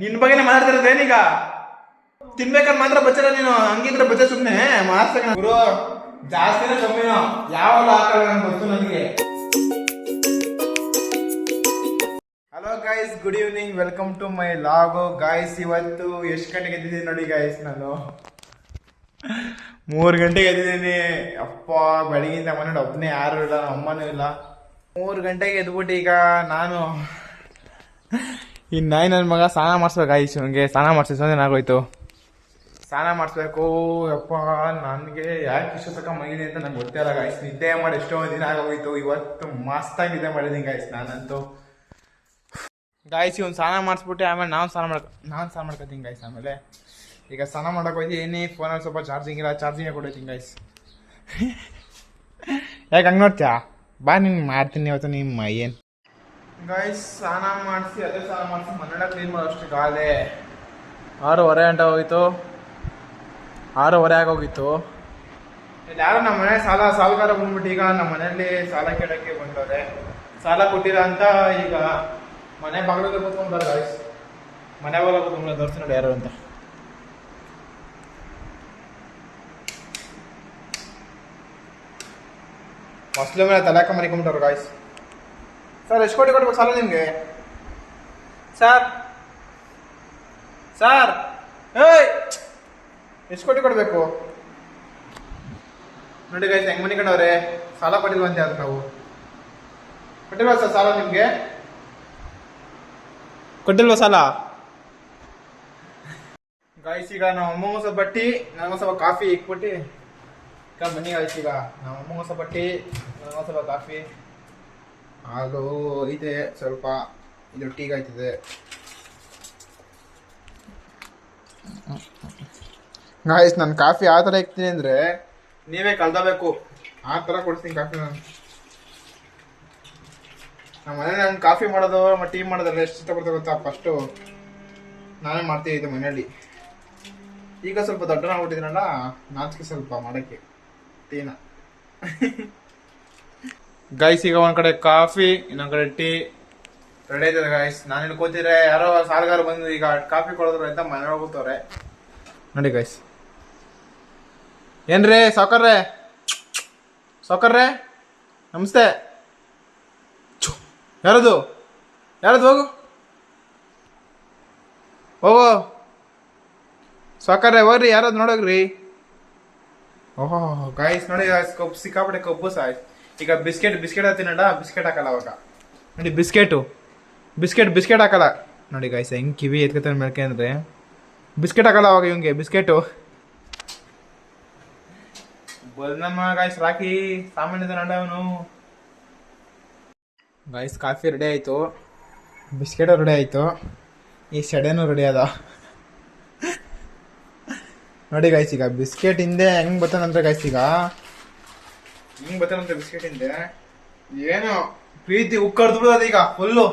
ನಿನ್ ಬಗ್ಗೆನೇ ಮಾತಾಡ್ತಿರೋದು ಏನೀಗ? ತಿನ್ಬೇಕಾದ್ರೆ ಮಾತ್ರ ಬಚ್ಚಲ ನೀನು, ಹಂಗಿದ್ರೆ ಬಚ್ಚ ಸುಮ್ನೆ ಮಾರ್ಸಕ ಗುರು, ಜಾಸ್ತಿನೇ ಕಮ್ಮಿನೋ ಯಾವಾಗ ಗೊತ್ತು ನನಗೆ. Hello guys good evening welcome to my vlog guys ಇವತ್ತು ಎಷ್ಟು ಗಂಟೆಗೆ ಎದ್ದಿದ್ದೀನಿ ನೋಡಿ ಗಾಯ್ಸ್ ನಾನು. ಮೂರು ಗಂಟೆಗೆ ಎದ್ದಿದ್ದೀನಿ. ಅಪ್ಪ, ಬೆಳಗಿಂದ ಮನೇಲಿ ಒಬ್ಬನೇ ಯಾರು ಇಲ್ಲ ಅಮ್ಮನೂ ಇಲ್ಲ. ಮೂರು ಗಂಟೆಗೆ ಎದ್ಬಿಟ್ಟು ಈಗ ನಾನು ಈ ನಾಯಿ ನನ್ನ ಮಗ ಸ್ನಾನ ಮಾಡಿಸ್ಬೇಕು ಆಯ್ತು ನನಗೆ ಸ್ನಾನ ಮಾಡಿಸಿ ಏನಾಗೋಯ್ತು ಸ್ನಾನ ಮಾಡಿಸ್ಬೇಕು. ಯಪ್ಪ, ನನಗೆ ಯಾಕೆ ಇಷ್ಟ ತಕ ಮಗಿದೆ ಅಂತ ನಂಗೆ ಗೊತ್ತೇ ಇಲ್ಲ ಗಾಯ್ಸ್ ನಿದ್ದೆ ಮಾಡಿ ಎಷ್ಟೋ ದಿನ ಆಗೋಗಿತ್ತು ಇವತ್ತು ಮಸ್ತಾಗಿ ನಿದ್ದೆ ಮಾಡಿದ್ದೀನಿ ಗಾಯ್ಸ್ ನಾನಂತೂ. ಗಾಯಿಸಿ ಒಂದು ಸ್ನಾನ ಮಾಡಿಸ್ಬಿಟ್ಟು ಆಮೇಲೆ ನಾನು ಸ್ನಾನ ಮಾಡ್ಕೊ, ನಾನು ಸ್ನಾನ ಮಾಡ್ಕೊತೀನಿ ಗಾಯ್ಸ್ ಆಮೇಲೆ. ಈಗ ಸ್ನಾನ ಮಾಡೋಕೆ ಹೋಗಿ ಏನೇ ಫೋನಲ್ಲಿ ಸ್ವಲ್ಪ ಚಾರ್ಜಿಂಗ್ ಇಲ್ಲ ಚಾರ್ಜಿಂಗ್ ಕೊಡೋತೀನಿ ಗಾಯ್ಸ್ ಯಾಕೆ ಹಂಗೆ ನೋಡ್ತೀಯಾ? ಬಾ ನಿಂಗೆ ಮಾಡ್ತೀನಿ ಇವತ್ತು ನಿಮ್ಮ ಏನು ಗಾಯ್ಸ್ ಸ್ನಾನ ಮಾಡಿಸಿ ಅದೇ ಸ್ನಾನ ಮಾಡಿಸಿ ಮನೆಯಲ್ಲ ಕ್ಲೀನ್ ಮಾಡೋಷ್ಟು ಗಾಲೆ ಆರೂವರೆ ಗಂಟೆ ಹೋಗಿತ್ತು. ಆರೂವರೆ ಆಗೋಗಿತ್ತು ಯಾರು ನಮ್ಮ ಮನೆ ಸಾಲ ಸಾಲಗಾರ ಬಂದ್ಬಿಟ್ಟು ಈಗ ನಮ್ಮ ಮನೆಯಲ್ಲಿ ಸಾಲ ಕೇಳಕ್ಕೆ ಬಂದವ್ರೆ. ಸಾಲ ಕೊಟ್ಟಿಲ್ಲ ಅಂತ ಈಗ ಮನೆ ಬಾಗಿಲಲ್ಲಿ ಕೂತ್ಕೊಂಡ್ಬಾರ ಗಾಯ್ಸ್ ಮನೆ ಬಾಗಿಲು ಕೂತ್ಕೊಂಡು ತೋರಿಸಿ ನೋಡಿ ಯಾರು ಅಂತ. ಫಸ್ಟ್ ಮೇಲೆ ತಲೆಕ ಮರಿಕೊಂಬಿಟ್ಟವ್ರು ಗಾಯ್ಸ್ ಸರ್ ಎಷ್ಟು ಕೋಟಿ ಕೊಡ್ಬೇಕು ಸಾಲ ನಿಮಗೆ? ಸರ್ ಸರ್ ಏಯ್! ಎಷ್ಟು ಕೋಟಿ ಕೊಡಬೇಕು? ನೋಡಿ ಗೈಸ್ ಹೆಂಗ್ ಮನೆ ಕಂಡವ್ರೆ ಸಾಲ ಕೊಟ್ಟಿಲ್ವಂತೆ ಅದು ನಾವು? ಕೊಟ್ಟಿಲ್ವಾ ಸರ್ ಸಾಲ ನಿಮಗೆ? ಕೊಟ್ಟಿಲ್ವಾ ಸಾಲ? ಗೈಸ್ ಈಗ ನಮ್ಮ ಅಮ್ಮ ಹೊಸ ಬಟ್ಟಿ ನನಗೂ ಸ್ವಲ್ಪ ಕಾಫಿ ಇಕ್ಬಿಟ್ಟು ಈಗ ಬನ್ನಿ ಗಾಯ್ಸ್ ಈಗ. ನಮ್ಮ ಅಮ್ಮಂಗೂ ಸ್ವಲ್ಪ ಬಟ್ಟಿ ನನಗೂ ಸ್ವಲ್ಪ ಕಾಫಿ. ಹಾಲು ಇದೆ ಸ್ವಲ್ಪ ಇದು ಟೀಗಾಯ್ತದೆ ಗಾಯ್ಸ್ ನಾನು ಕಾಫಿ ಆ ಥರ ಇಕ್ತೀನಿ ಅಂದರೆ ನೀವೇ ಕಲ್ದಬೇಕು ಆ ಥರ ಕೊಡ್ತೀನಿ ಕಾಫಿ ನಾನು. ನಮ್ಮ ಮನೇಲಿ ನಾನು ಕಾಫಿ ಮಾಡೋದು ಮತ್ತು ಟೀ ಮಾಡೋದಲ್ಲ ಎಷ್ಟು ಇಷ್ಟಪಡ್ತಾ ಗೊತ್ತಾ? ಫಸ್ಟು ನಾನೇ ಮಾಡ್ತೀನಿ ಇದು ಮನೇಲಿ ಈಗ ಸ್ವಲ್ಪ ದೊಡ್ಡನಾಗ್ಬಿಟ್ಟಿದ್ದೀನಲ್ಲ ನಾಚಿಕೆ ಸ್ವಲ್ಪ ಮಾಡೋಕ್ಕೆ ಟೀನ. ಗಾಯ್ಸ್ ಈಗ ಒಂದ್ ಕಡೆ ಕಾಫಿ, ಇನ್ನೊಂದ್ ಕಡೆ ಟೀ. ರೆಡಿ ಆಯ್ತದೆ ಗಾಯ್ಸ್ ನಾನು ಇಲ್ಲಿ ಕೂತಿದ್ರೆ ಯಾರೋ ಸಾಲಗಾರ ಬಂದು ಈಗ ಕಾಫಿ ಕೊಡೋದ್ರ ಅಂತ ಮನೆ ಹೋಗುತ್ತವ್ರೆ ನೋಡಿ ಗಾಯ್ಸ್ ಏನ್ರಿ ಸೌಕರ್ರೆ ಸೌಕರ್ರೆ ನಮಸ್ತೆ. ಯಾರದು? ಯಾರದು ಹೋಗು? ಹೋಗು. ಸಾಕರ್ರೆ ಹೋಗ್ರಿ ಯಾರದು ನೋಡೋಗ್ರಿ. ಓಹೋ ಗಾಯ್ಸ್ ನೋಡಿ ಗಾಯ್ಸ್ ಕಬ್ಬು ಸಿಕ್ಕಾಪಟ್ಟೆ ಕಬ್ಬು ಸಾಯ್ ಈಗ ಬಿಸ್ಕೆಟ್ ಬಿಸ್ಕೆಟ್ ತಿನ್ನಡ ಬಿಸ್ಕೆಟ್ ಹಾಕಲ್ಲ ಅವಾಗ. ನೋಡಿ ಬಿಸ್ಕೆಟು. ಬಿಸ್ಕೆಟ್ ಬಿಸ್ಕೆಟ್ ಹಾಕಲ್ಲ. ನೋಡಿ ಗಾಯ್ಸ್ ಹೆಂಗ್ ಕಿವಿ ಎತ್ಕೊತಾನೆ ಮೇಲ್ಕೆ ಅಂದ್ರೆ. ಬಿಸ್ಕೆಟ್ ಹಾಕಲ್ಲ ಅವಾಗ ಇವಂಗೆ ಬಿಸ್ಕೆಟು. ಬಲ್ನಮ್ಮ ಗಾಯ್ಸ್ ರಾಕಿ ಸಾಮಾನ್ಯದ ನಡ ಅವನು. ಗಾಯ್ಸ್ ಕಾಫಿ ರೆಡಿ ಆಯ್ತು. ಬಿಸ್ಕೆಟು ರೆಡಿ ಆಯ್ತು. ಈ ಸೆಡೆನೂ ರೆಡಿ ಅದ. ನೋಡಿ ಗಾಯ್ಸ್ ಈಗ ಬಿಸ್ಕೆಟ್ ಹಿಂದೆ ಹೆಂಗ್ ಬರ್ತಾನಂದ್ರೆ ಗಾಯ್ಸ್ ಈಗ ಹಿಂಗ್ ಬರ್ತಾನಂತ ಬಿಸ್ಕೆಟ್ ಹಿಂದೆ ಏನು, ಪ್ರೀತಿ ಉಕ್ಕರ್ದು ಬಿಡೋದು ಈಗ, ಫುಲ್ಲು.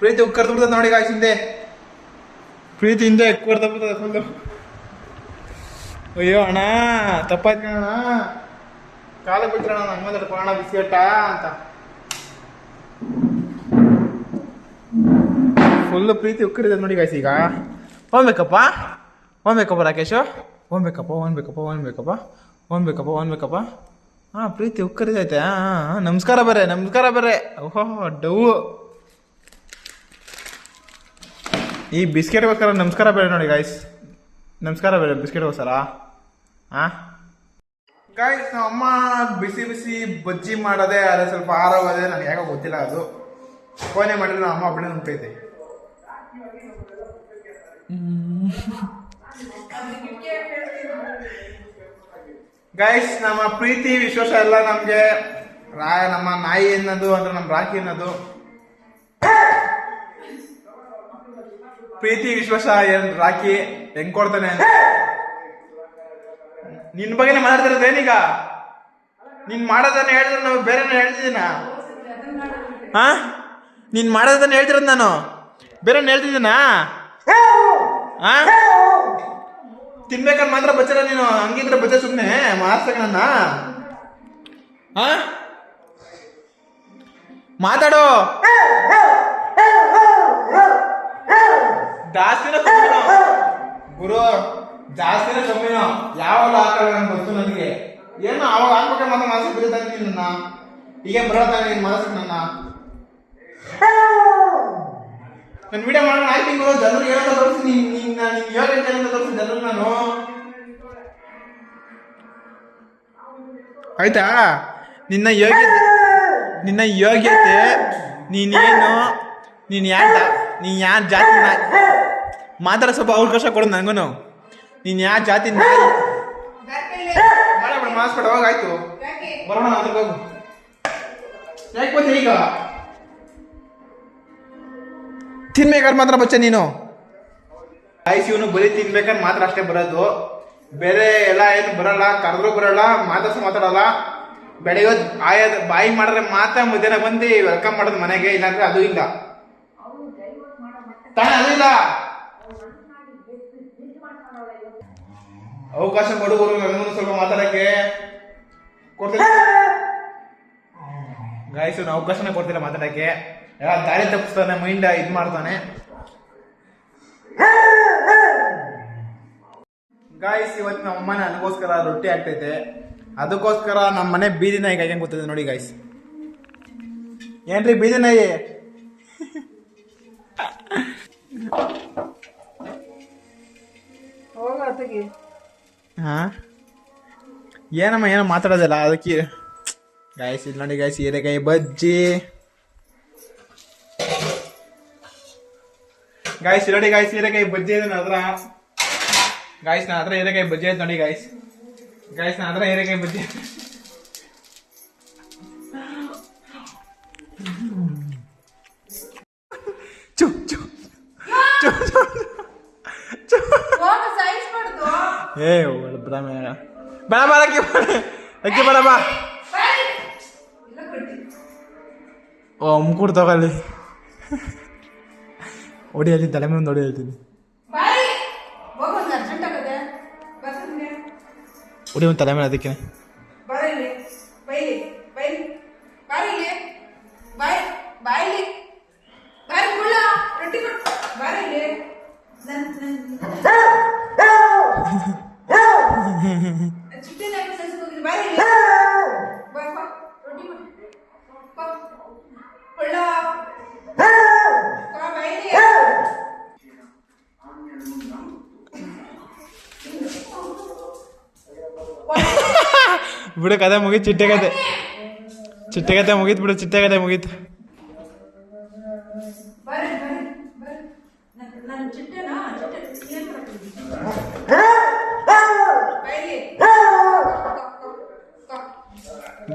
ಪ್ರೀತಿ ಉಕ್ಕರ್ದು ಬಿಡ್ತದೆ ನೋಡಿ ಗಾಯ್ಸ್ ಹಿಂದೆ. ಪ್ರೀತಿ ಹಿಂದೆ ಉಕ್ಕರ್ದು ಬಿಡ್ತದೆ ಫುಲ್ಲು. ಅಯ್ಯೋ ಅಣ್ಣ, ತಪ್ಪಾಯ್ತು ಅಣ್ಣ ಕಾಲ ಬಿಟ್ರಣ ನಂಗೆ ಮಾತಾಡ ಪಾಣ ಬಿಸ್ಕೆಟ್ ಅಂತ. ಫುಲ್ಲು ಪ್ರೀತಿ ಉಕ್ಕರಿದೆ ನೋಡಿ ಗಾಯ್ಸ್ ಈಗ. ಹೋಗ್ಬೇಕಪ್ಪ ಹೋಗ್ಬೇಕಪ್ಪ ರಾಕೇಶು? ಹೋಗ್ಬೇಕಪ್ಪ ಹೋಗ್ಬೇಕಪ್ಪ ಹೋಗ್ಬೇಕಪ್ಪ ಹೋಗ್ಬೇಕಪ್ಪ ಹೋಗ್ಬೇಕಪ್ಪ ಹಾಂ ಪ್ರೀತಿ ಉಕ್ಕರಿದೈತೆ. ಹಾಂ ಹಾಂ ನಮಸ್ಕಾರ ಬೇರೆ ನಮಸ್ಕಾರ ಬೇರೆ ಓಹೋ ಡವ್ ಈ ಬಿಸ್ಕೆಟ್ಗೋಸ್ಕರ ನಮಸ್ಕಾರ ಬೇರೆ ನೋಡಿ ಗಾಯ್ಸ್ ನಮಸ್ಕಾರ ಬೇರೆ ಬಿಸ್ಕೆಟ್ಗೋಸ್ಕರ ಹಾಂ? ಗಾಯ್ಸ್ ನಮ್ಮ ಅಮ್ಮ ಬಿಸಿ ಬಿಸಿ ಬಜ್ಜಿ ಮಾಡೋದೇ ಅದೇ ಸ್ವಲ್ಪ ಆರೋಗದೆ ನನಗೆ ಯಾಕೋ ಗೊತ್ತಿಲ್ಲ ಅದು. ಫೋನೇ ಮಾಡಿದ್ರೆ ನಮ್ಮ ಅಮ್ಮ ಒಬ್ಬಳೆ ಗೈಸ್ ನಮ್ಮ ಪ್ರೀತಿ, ವಿಶ್ವಾಸ ಎಲ್ಲ ನಮ್ಗೆ ರಾಯ, ನಮ್ಮ ನಾಯಿ ಅನ್ನೋದು ಅಂದ್ರೆ ನಮ್ಮ ರಾಖಿ ಅನ್ನೋದು ಪ್ರೀತಿ, ವಿಶ್ವಾಸ, ಏನ್ ರಾಖಿ ಹೆಂಗ್ ಕೊಡ್ತಾನೆ ನಿನ್ ಬಗ್ಗೆನೇ ಮಾತಾಡ್ತಿರೋದು ಏನೀಗ? ನೀನ್ ಮಾಡೋದನ್ನ ಹೇಳಿದ್ರೆ ನಾವು ಬೇರೆ ಹೇಳ್ತಿದ್ದೀನ? ಹಾ? ನೀನ್ ಮಾಡೋದನ್ನ ಹೇಳ್ತಿರೋದು ನಾನು? ಬೇರೆ ಹೇಳ್ತಿದ್ದೀನಾ? ಹಾ? ತಿನ್ಬೇಕಾದ್ರೆ ಮಾತ್ರ ಬಚ್ಚಲ್ಲ ನೀನು ಹಂಗಿದ್ರೆ ಬಚ್ಚ ಸುಮ್ಮನೆ ಮಾರ್ಸಕ ನನ್ನ. ಹಾ ಮಾತಾಡು. ಜಾಸ್ತಿನ ಗುರು ಜಾಸ್ತಿನ ಕಮ್ಮಿನೋ ಯಾವಾಗ ಹಾಕಲ್ಲ ನಂಗೆ ಗೊತ್ತು ನನಗೆ. ಏನು ಅವಾಗ ಹಾಕ್ಬೇಕು ಮಾತ್ರ ಮನಸ್ಸಿಗೆ ಬೀಳ್ತಾನೆ ನನ್ನ. ಈಗ ಬರೋತಾನೆ ನಿನ್ನ ಮನಸ್ಸಿಗೆ ನನ್ನ. ನನ್ನ ವಿಡಿಯೋ ಮಾಡೋಣ, ಆಯ್ತು ಗುರು ಜನರು ಏನಂತ ತೋರಿಸಿ, ನೀನ್ ನೀನು ನಿನ್ ಏನಂತ ತೋರಿಸಿ ಜನರು ನಾನು. ಆಯ್ತಾ? ನಿನ್ನ ಯೋಗ್ಯತೆ ನಿನ್ನ ಯೋಗ್ಯತೆ, ನೀನೇನು ನೀನು ಯಾರ ನೀನು ಯಾರ ಜಾತಿ ಮಾತಾಡ ಸ್ವಲ್ಪ ಅವಕಾಶ ಕೊಡು ನನಗೂ ನೀನು ಯಾವ ಜಾತಿ ಹೋಗಾಯ್ತು ಮಾಸ್ಬೇಡ ಹೋಗ, ಆಯ್ತು. ಬರೋಣ ಅದಕ್ಕೆ ಹೋಗು. ಯಾಕೆ ಈಗ? ತಿನ್ಬೇಕಾದ್ರೆ ಮಾತ್ರ ಬಚ್ಚ ನೀನು. ಆಯ್ತು ಇವನು ಬರೀ ತಿನ್ಬೇಕಾದ್ರೆ ಮಾತ್ರ ಅಷ್ಟೇ ಬರೋದು. ಬೇರೆ ಎಲ್ಲ ಏನು ಬರಲ್ಲ ಕರೆದ್ರು ಬರಲ್ಲ ಮಾತಾಡ್ಸ ಮಾತಾಡಲ್ಲ. ಬೆಳಗ್ಗೆ ಆಯದ ಬಾಯಿ ಮಾಡಿದ್ರೆ ಮಾತ್ರ ಮಧ್ಯಾಹ್ನ ಬಂದು ವೆಲ್ಕಮ್ ಮಾಡೋದು ಮನೆಗೆ ಇಲ್ಲಾಂದ್ರೆ ಅದು ಇಲ್ಲ. ತಾನೇ ಅದು ಇಲ್ಲ. ಅವಕಾಶ ಕೊಡುವರು ನನಗೂ ಸ್ವಲ್ಪ ಮಾತಾಡಕ್ಕೆ ಕೊಡ್ತೀನಿ. ಗಾಯ್ಸು ಅವಕಾಶನೇ ಕೊಡ್ತಿಲ್ಲ ಮಾತಾಡಕ್ಕೆ. ದಾರಿ ತಪ್ಪಿಸ್ತಾನೆ ಮೈಂಡ್ ಇದು ಮಾಡ್ತಾನೆ. ಗಾಯ್ಸ್ ಇವತ್ತು ನಮ್ಮ ಅಮ್ಮ ನನಗೋಸ್ಕರ ರೊಟ್ಟಿ ಆಗ್ತೈತೆ ಅದಕ್ಕೋಸ್ಕರ ನಮ್ಮ ಮನೆ ಬೀದಿ ನಾಯಿ ಹೆಂಗೆ ಗೊತ್ತಿದೆ ನೋಡಿ ಗಾಯ್ಸ್ ಏನ್ರಿ ಬೀದಿ ನಾಯಿ? ಹಾ? ಏನಮ್ಮ ಏನೋ ಮಾತಾಡೋದಿಲ್ಲ ಅದಕ್ಕೆ. ಗಾಯ್ಸ್ ನೋಡಿ ಗಾಯ್ಸ್ ಹೀರೆಕಾಯಿ ಬಜ್ಜಿ. ಗಾಯ್ಸ್ ನೋಡಿ ಗಾಯ್ಸ್ ಹೀರೆಕಾಯಿ ಬಜ್ಜಿ ಇದೆ ಹತ್ರ ಗಾಯ್ಸ್ ನಾ ಹತ್ರ ಹೀರೆಕಾಯಿ ಬಜ್ಜಿ ಐತೆ ನೋಡಿ ಗಾಯ್ಸ್ ಗಾಯ್ಸ್ ನಾ ಹತ್ರ ಹೀರೆಕಾಯಿ ಬಜ್ಜಿ. ಚು ಚು ಚು ಚು ಚು. ಏ ಬೇಡ ಬೇಡ ಬೇಡ ಬೇಡ ಅಕ್ಕಿ ಬೇಡ ಅಕ್ಕಿ ಬೇಡ ಬಾ ಓ ತಗೊಳ್ಳಿ ಹೊಡಿ ಹೇಳ್ತೀನಿ ತಲೆ ಮೇಲೆ ಹೊಡಿ ಹೇಳ್ತೀನಿ ಹೊಡಿ ಒಂದು ತಲೆ ಮೇಲೆ ಅದಕ್ಕೆ. ಬಿಡು ಕತೆ ಮುಗೀತು ಚಿಟ್ಟೆ ಕತೆ. ಚಿಟ್ಟೆ ಕತೆ ಮುಗೀತು ಬಿಡು ಚಿಟ್ಟೆ ಕತೆ ಮುಗೀತು.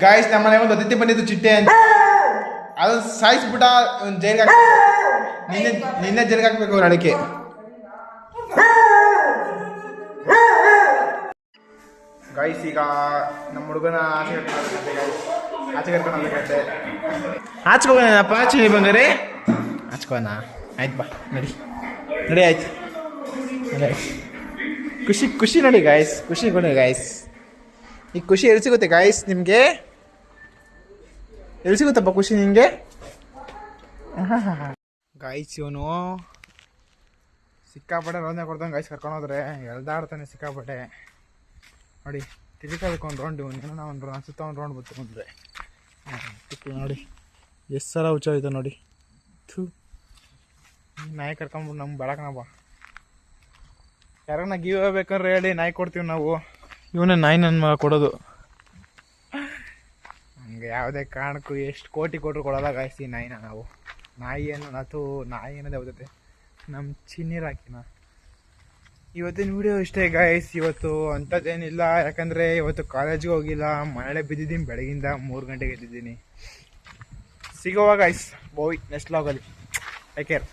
ಗಾಯಸ್ ನಮ್ಮ ಮನೆ ಒಂದು ಅತಿಥಿ ಬಂದಿದ್ದು ಚಿಟ್ಟೆ ಅಂತ. ಅದು ಸಾಯಿಸ್ಬಿಟ್ಟ ಒಂದು ಜೈಲ್ಗೆ ಹಾಕ್ ನಿನ್ನೆ ನಿನ್ನೆ ಜೈಲ್ಗೆ ಹಾಕ್ಬೇಕು ಅವ್ರ ಅಡಿಕೆ. ಗಾಯ್ಸ್ ಈಗ ನಮ್ಮ ಹುಡುಗನ ಆಚೆ ಕರ್ಕೊಂಡು. ಆಚೆ ಕರ್ಕೊಂಡು ಹೋಗ್ಬೇಕಂತೆ ಆಚ್ಕೋಬೇನಪ್ಪ ಆಚೆ ಬಂಗಾರೆ. ಆಚ್ಕೋಣ ಆಯ್ತು ಬಾ, ನಡಿ. ನಡಿ, ಆಯ್ತು. ಖುಷಿ ಖುಷಿ ನೋಡಿ ಗಾಯ್ಸ್ ಖುಷಿ ಕೊಡಿ ಗಾಯ್ಸ್ ಈ ಖುಷಿ ಎಲ್ಲಿ ಸಿಗುತ್ತೆ ಗಾಯ್ಸ್ ನಿಮಗೆ? ಎಲ್ಲಿ ಸಿಗುತ್ತಪ್ಪ ಖುಷಿ ನಿಮಗೆ? ಗಾಯ್ಸ್ ಇವನು ಸಿಕ್ಕಾಪಟ್ಟೆ ರೋಜನೆ ಕೊಡ್ತಾನೆ ಗಾಯ್ಸ್ ಕರ್ಕೊಂಡು ಹೋದ್ರೆ. ಎಲ್ದಾಡ್ತಾನೆ ಸಿಕ್ಕಾಪಟ್ಟೆ. ನೋಡಿ ತಿರುಗೋದಕ್ಕೆ ಒಂದು ರೌಂಡ್ ಇವನು ಒಂದು ರೌಂಡ್ ಸುತ್ತ ಒಂದು ರೌಂಡ್ ಮುಂದೆ. ನೋಡಿ, ಎಷ್ಟು ಸಲ ಹುಚ್ಚೋಯ್ತು ನೋಡಿ. ಥೂ. ನಾಯಿ ಕರ್ಕೊಂಬಿಟ್ಟು ನಮ್ಗೆ ಬೆಳಕನಪ್ಪ ಯಾರನ್ನ ಗೀವ್ ಬೇಕಂದ್ರೆ ಹೇಳಿ, ನಾಯಿ ಕೊಡ್ತೀವಿ ನಾವು. ಇವನೇ ನಾಯಿ ನನ್ನ ಮಗ ಕೊಡೋದು. ನಮ್ಗೆ ಯಾವುದೇ ಕಾರಣಕ್ಕೂ ಎಷ್ಟು ಕೋಟಿ ಕೊಟ್ಟರು ಕೊಡಲ್ಲ ಗಾಯಿಸಿ ನಾಯಿನ ನಾವು. ನಾಯಿ ಏನು ಅಥವಾ ನಾಯಿ ಏನದೇ ಹೋಗುತ್ತೆ ನಮ್ಮ ಚಿನ್ನೀರು ಹಾಕಿನ ಇವತ್ತಿನ ವಿಡಿಯೋ ಇಷ್ಟೇ ಗಾಯ್ಸ್ ಇವತ್ತು ಅಂಥದ್ದೇನಿಲ್ಲ. ಯಾಕಂದರೆ ಇವತ್ತು ಕಾಲೇಜ್ಗೆ ಹೋಗಿಲ್ಲ. ಮಳೆ ಬಿದ್ದಿದ್ದೀನಿ, ಬೆಳಗಿಂದ ಮೂರು ಗಂಟೆಗೆ ಎದ್ದಿದ್ದೀನಿ. ಸಿಗೋವಾಗ ಗಾಯ್ಸ್ ಬೋಯ್ ನೆಕ್ಸ್ಟ್ ಲಾಗಲ್ಲಿ ಟೇಕ್ ಕೇರ್